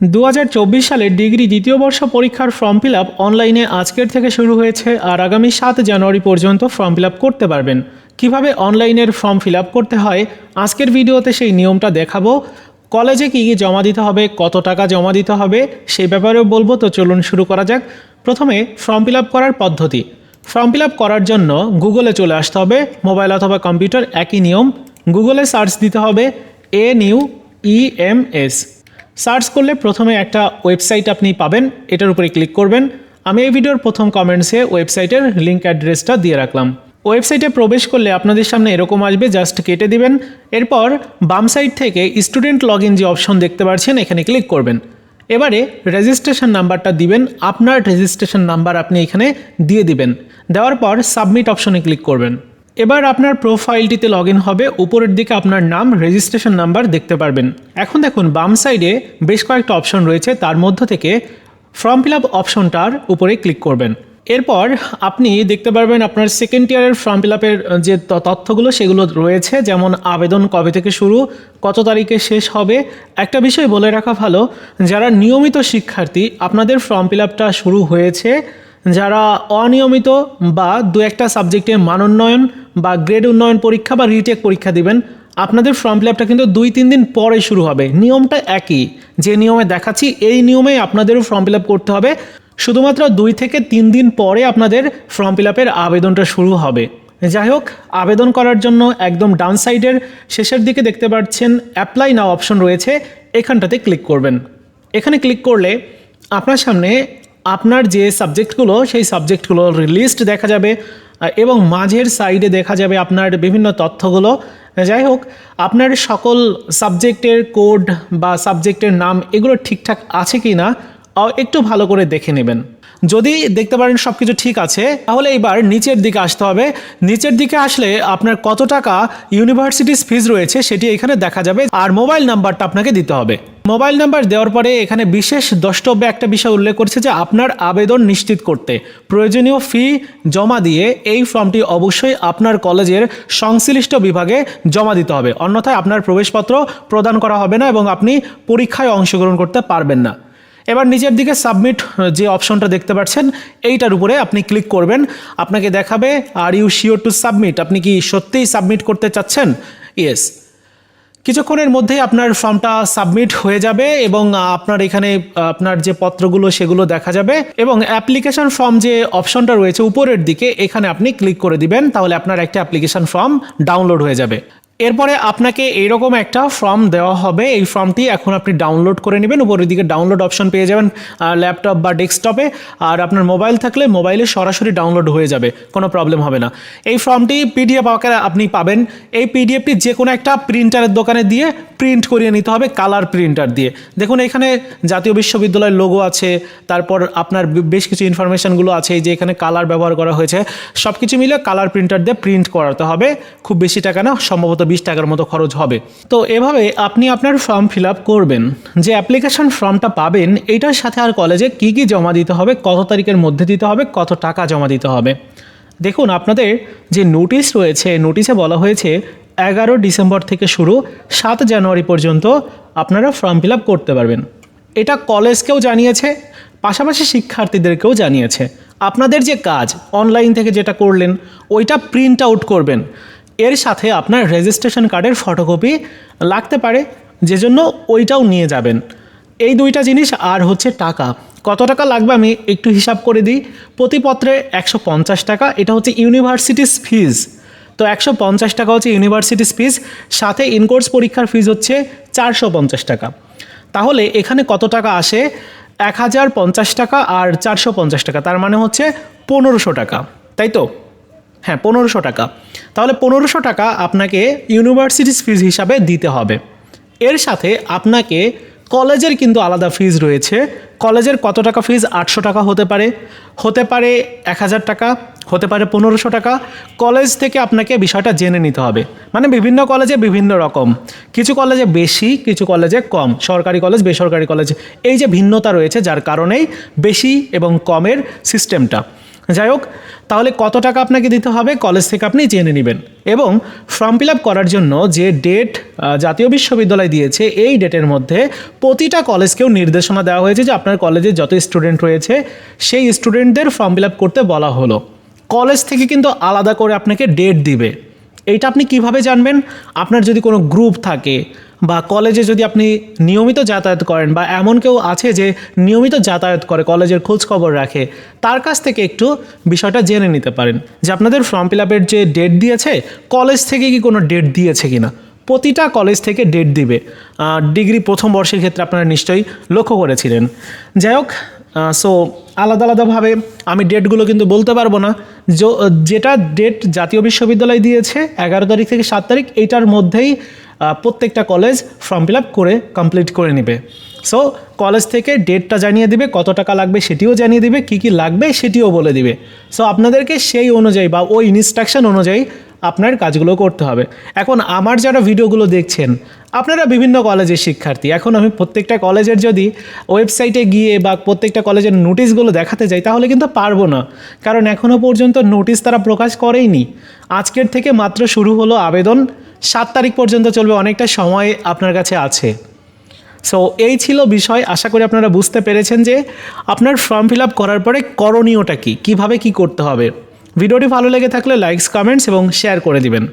দু সালের ডিগ্রি দ্বিতীয় বর্ষ পরীক্ষার ফর্ম ফিল আপ অনলাইনে আজকের থেকে শুরু হয়েছে আর আগামী সাত জানুয়ারি পর্যন্ত ফর্ম ফিল আপ করতে পারবেন। কীভাবে অনলাইনের ফর্ম ফিল আপ করতে হয় আজকের ভিডিওতে সেই নিয়মটা দেখাবো। কলেজে কী কী জমা দিতে হবে, কত টাকা জমা দিতে হবে সেই ব্যাপারেও বলব। তো চলুন শুরু করা যাক। প্রথমে ফর্ম ফিল আপ করার পদ্ধতি। ফর্ম ফিল আপ করার জন্য গুগলে চলে আসতে হবে। মোবাইল অথবা কম্পিউটার, একই নিয়ম। গুগলে সার্চ দিতে হবে a new E M S. Search করলে প্রথমে একটা ওয়েবসাইট আপনি পাবেন, এটার উপরে ক্লিক করবেন। আমি এই ভিডিওর প্রথম কমেন্টসে ওয়েবসাইটের লিঙ্ক অ্যাড্রেসটা দিয়ে রাখলাম। ওয়েবসাইটে প্রবেশ করলে আপনাদের সামনে এরকম আসবে জাস্ট কেটে দিবেন। এরপর বাম সাইড থেকে স্টুডেন্ট লগ যে অপশন দেখতে পাচ্ছেন এখানে ক্লিক করবেন। এবারে রেজিস্ট্রেশন নাম্বারটা দিবেন, আপনার রেজিস্ট্রেশন নাম্বার আপনি এখানে দিয়ে দিবেন। দেওয়ার পর সাবমিট অপশনে ক্লিক করবেন। এবার আপনার প্রোফাইলটিতে লগ ইন হবে, উপরের দিকে আপনার নাম রেজিস্ট্রেশন নাম্বার দেখতে পারবেন। এখন দেখুন, বাম সাইডে বেশ কয়েকটা অপশন রয়েছে, তার মধ্য থেকে ফর্ম ফিল আপ অপশনটার উপরে ক্লিক করবেন। এরপর আপনি দেখতে পারবেন আপনার সেকেন্ড ইয়ারের ফর্ম ফিল আপের যে তথ্যগুলো, সেগুলো রয়েছে, যেমন আবেদন কবে থেকে শুরু, কত তারিখে শেষ হবে। একটা বিষয় বলে রাখা ভালো, যারা নিয়মিত শিক্ষার্থী, আপনাদের ফর্ম ফিল আপটা শুরু হয়েছে, যারা অনিয়মিত বা দু একটা সাবজেক্টে মানোন্নয়ন বা গ্রেড উন্নয়ন পরীক্ষা বা রিটেক পরীক্ষা দিবেন, আপনাদের ফর্ম ফিল আপটা কিন্তু দুই, তিন দিন পরে শুরু হবে। নিয়মটা একই। যে নিয়মে দেখাচ্ছি, এই নিয়মে আপনাদেরও ফর্ম ফিল আপ করতে হবে। শুধুমাত্র দুই থেকে তিন দিন পরে আপনাদের ফর্ম ফিল আপের আবেদনটা শুরু হবে। যাই হোক, আবেদন করার জন্য একদম ডান সাইডের শেষের দিকে দেখতে পাচ্ছেন অ্যাপ্লাই নাও অপশন রয়েছে। এখানটাতে ক্লিক করবেন। এখানে ক্লিক করলে আপনার সামনে আপনার যে সাবজেক্টগুলো সেই সাবজেক্টগুলোর লিস্ট দেখা যাবে। এবং মাঝের সাইডে দেখা যাবে আপনার বিভিন্ন তথ্যগুলো। যাই হোক, আপনার সকল সাবজেক্টের কোড বা সাবজেক্টের নাম এগুলো ঠিকঠাক আছে কি না একটু ভালো করে দেখে নেবেন। যদি দেখতে পারেন সব কিছু ঠিক আছে, তাহলে এবার নিচের দিকে আসতে হবে। নিচের দিকে আসলে আপনার কত টাকা ইউনিভার্সিটিস ফিজ রয়েছে সেটি এখানে দেখা যাবে, আর মোবাইল নাম্বারটা আপনাকে দিতে হবে। মোবাইল নাম্বার দেওয়ার পরে এখানে বিশেষ দ্রষ্টব্যে একটা বিষয় উল্লেখ করছে যে আপনার আবেদন নিশ্চিত করতে। প্রয়োজনীয় ফি জমা দিয়ে এই ফর্মটি অবশ্যই আপনার কলেজের সংশ্লিষ্ট বিভাগে জমা দিতে হবে। অন্যথায় আপনার প্রবেশপত্র প্রদান করা হবে না এবং আপনি পরীক্ষায় অংশগ্রহণ করতে পারবেন না। এবার নিচের দিকে সাবমিট যে অপশনটা দেখতে পাচ্ছেন, এইটার উপরে আপনি ক্লিক করবেন। আপনাকে দেখাবে are you sure to submit আপনি কি সত্যিই সাবমিট করতে চাচ্ছেন? ইয়েস কিছুক্ষণের মধ্যেই আপনার ফর্মটা সাবমিট হয়ে যাবে এবং আপনার এখানে আপনার যে পত্রগুলো, সেগুলো দেখা যাবে এবং অ্যাপ্লিকেশন ফর্ম যে অপশনটা রয়েছে উপরের দিকে, এখানে আপনি ক্লিক করে দিবেন, তাহলে আপনার একটা অ্যাপ্লিকেশন ফর্ম ডাউনলোড হয়ে যাবে। এরপরে আপনাকে এইরকম একটা ফর্ম দেওয়া হবে। এই ফর্মটি এখন আপনি ডাউনলোড করে নেবেন। উপরের দিকে ডাউনলোড অপশন পেয়ে যাবেন ল্যাপটপ বা ডেস্কটপে। আর আপনার মোবাইল থাকলে মোবাইলে সরাসরি ডাউনলোড হয়ে যাবে, কোনো প্রবলেম হবে না। এই ফর্মটি পিডিএফ আকারে আপনি পাবেন। এই পিডিএফটি যে কোনো একটা প্রিন্টারের দোকানে দিয়ে প্রিন্ট করিয়ে নিতে হবে, কালার প্রিন্টার দিয়ে। দেখুন, এখানে জাতীয় বিশ্ববিদ্যালয়ের লোগো আছে, তারপর আপনার বেশ কিছু ইনফরমেশনগুলো আছে যে এখানে কালার ব্যবহার করা হয়েছে। সব কিছু মিলে কালার প্রিন্টার দিয়ে প্রিন্ট করাতে হবে। খুব বেশি টাকা না, সম্ভবত বিশ টাকার মতো খরচ হবে। তো এভাবে আপনি আপনার ফর্ম ফিল আপ করবেন। যে অ্যাপ্লিকেশন ফর্মটা পাবেন এইটার সাথে আর কলেজে কী কী জমা দিতে হবে, কত তারিখের মধ্যে দিতে হবে, কত টাকা জমা দিতে হবে। দেখুন, আপনাদের যে নোটিশ রয়েছে নোটিশে বলা হয়েছে, এগারো ডিসেম্বর থেকে শুরু, সাত জানুয়ারি পর্যন্ত আপনারা ফর্ম ফিল আপ করতে পারবেন। এটা কলেজকেও জানিয়েছে, পাশাপাশি শিক্ষার্থীদেরকেও জানিয়েছে। আপনাদের যে কাজ অনলাইন থেকে যেটা করলেন, ওইটা প্রিন্ট আউট করবেন। এর সাথে আপনার রেজিস্ট্রেশন কার্ডের ফটোকপি লাগতে পারে যে জন্য ওইটাও নিয়ে যাবেন। এই দুইটা জিনিস আর হচ্ছে টাকা। কত টাকা লাগবে আমি একটু হিসাব করে দিই। প্রতিপত্রে একশো পঞ্চাশ টাকা, এটা হচ্ছে ইউনিভার্সিটিস ফিজ তো একশো পঞ্চাশ টাকা হচ্ছে ইউনিভার্সিটিস ফিজ সাথে ইনকোর্স পরীক্ষার ফিজ হচ্ছে চারশো পঞ্চাশ টাকা। তাহলে এখানে কত টাকা আসে? এক হাজার পঞ্চাশ টাকা আর চারশো পঞ্চাশ টাকা, তার মানে হচ্ছে পনেরোশো টাকা। তাই তো? হ্যাঁ পনেরোশো টাকা। তাহলে পনেরোশো টাকা আপনাকে ইউনিভার্সিটিস ফিজ হিসাবে দিতে হবে। এর সাথে আপনাকে কলেজের কিন্তু আলাদা ফিজ রয়েছে। কলেজের কত টাকা ফিজ আটশো টাকা হতে পারে। হতে পারে এক হাজার টাকা, হতে পারে পনেরোশো টাকা। কলেজ থেকে আপনাকে বিষয়টা জেনে নিতে হবে। মানে বিভিন্ন কলেজে বিভিন্ন রকম। কিছু কলেজে বেশি, কিছু কলেজে কম। সরকারি কলেজ, বেসরকারি কলেজ। এই যে ভিন্নতা রয়েছে, যার কারণেই বেশি এবং কমের সিস্টেমটা যাই হোক তাহলে কত টাকা আপনাকে দিতে হবে কলেজ থেকে আপনি জেনে নেবেন। এবং ফর্ম ফিল আপ করার জন্য যে ডেট জাতীয় বিশ্ববিদ্যালয় দিয়েছে, এই ডেটের মধ্যে প্রতিটা কলেজকেও নির্দেশনা দেওয়া হয়েছে যে আপনার কলেজে যত স্টুডেন্ট রয়েছে, সেই স্টুডেন্টদের ফর্ম ফিল আপ করতে বলা হলো। কলেজ থেকে কিন্তু আলাদা করে আপনাকে ডেট দিবে। এইটা আপনি কীভাবে জানবেন? আপনার যদি কোনো গ্রুপ থাকে বা কলেজে যদি আপনি নিয়মিত যাতায়াত করেন বা এমন কেউ আছে যে নিয়মিত যাতায়াত করে, কলেজের খোঁজ খবর রাখে, তার কাছ থেকে একটু বিষয়টা জেনে নিতে পারেন যে আপনাদের ফর্ম ফিল আপের যে ডেট দিয়েছে, কলেজ থেকে কি কোনো ডেট দিয়েছে কিনা? প্রতিটা কলেজ থেকে ডেট দিবে। ডিগ্রি প্রথম বর্ষের ক্ষেত্রে আপনারা নিশ্চয়ই লক্ষ্য করেছিলেন। যাই হোক সো আলাদা আলাদাভাবে আমি ডেটগুলো কিন্তু বলতে পারব না। যেটা ডেট জাতীয় বিশ্ববিদ্যালয় দিয়েছে, এগারো তারিখ থেকে সাত তারিখ, এইটার মধ্যেই প্রত্যেকটা কলেজ ফর্ম ফিল করে কমপ্লিট করে নেবে। সো কলেজ থেকে ডেটটা জানিয়ে দিবে, কত টাকা লাগবে সেটিও জানিয়ে দিবে, কি কি লাগবে সেটিও বলে দিবে। সো আপনাদেরকে সেই অনুযায়ী বা ওই ইনস্ট্রাকশন অনুযায়ী আপনার কাজগুলো করতে হবে। এখন আমার যারা ভিডিওগুলো দেখছেন, আপনারা বিভিন্ন কলেজের শিক্ষার্থী। এখন আমি প্রত্যেকটা কলেজের যদি ওয়েবসাইটে গিয়ে বা প্রত্যেকটা কলেজের নোটিশগুলো দেখাতে যাই, তাহলে কিন্তু পারব না। কারণ এখনও পর্যন্ত নোটিশ তারা প্রকাশ করেইনি। আজকের থেকে মাত্র শুরু হলো আবেদন। সাত তারিখ পর্যন্ত চলবে, অনেকটা সময় আপনার কাছে আছে। সো এই ছিল বিষয়। আশা করি আপনারা বুঝতে পেরেছেন যে আপনার ফর্ম ফিল আপ করার পরে করণীয়টা কী? কীভাবে কী করতে হবে? ভিডিওটি ভালো লেগে থাকলে লাইকস কমেন্টস এবং শেয়ার করে দিবেন।